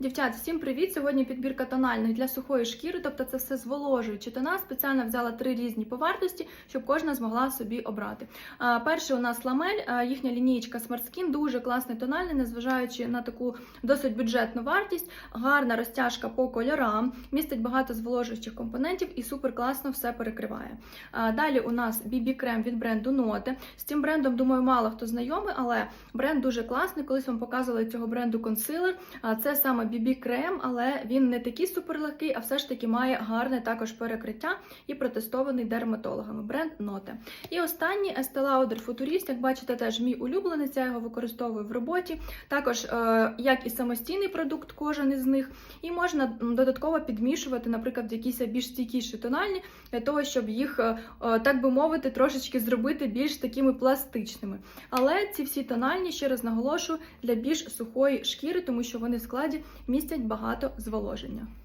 Дівчат, всім привіт! Сьогодні підбірка тональних для сухої шкіри, тобто це все зволожуючі тона. Спеціально взяла три різні по вартості, щоб кожна змогла собі обрати. Перший у нас ламель, їхня лінієчка Smart Skin, дуже класний тональний, незважаючи на таку досить бюджетну вартість, гарна розтяжка по кольорам, містить багато зволожуючих компонентів і супер класно все перекриває. Далі у нас BB крем від бренду Note. З цим брендом, думаю, мало хто знайомий, але бренд дуже класний. Колись вам показували цього бренду консилер. Це саме BB крем, але він не такий суперлегкий, а все ж таки має гарне також перекриття і протестований дерматологами. Бренд Note. І останній Estee Lauder Futurist, як бачите, теж мій улюбленець, я його використовую в роботі. Також е, як і самостійний продукт, кожен із них. І можна додатково підмішувати, наприклад, якісь більш стійкіші тональні, для того, щоб їх, е, е, так би мовити, трошечки зробити більш такими пластичними. Але ці всі тональні, ще раз наголошую, для більш сухої шкіри, тому що вони в складі містять багато зволоження.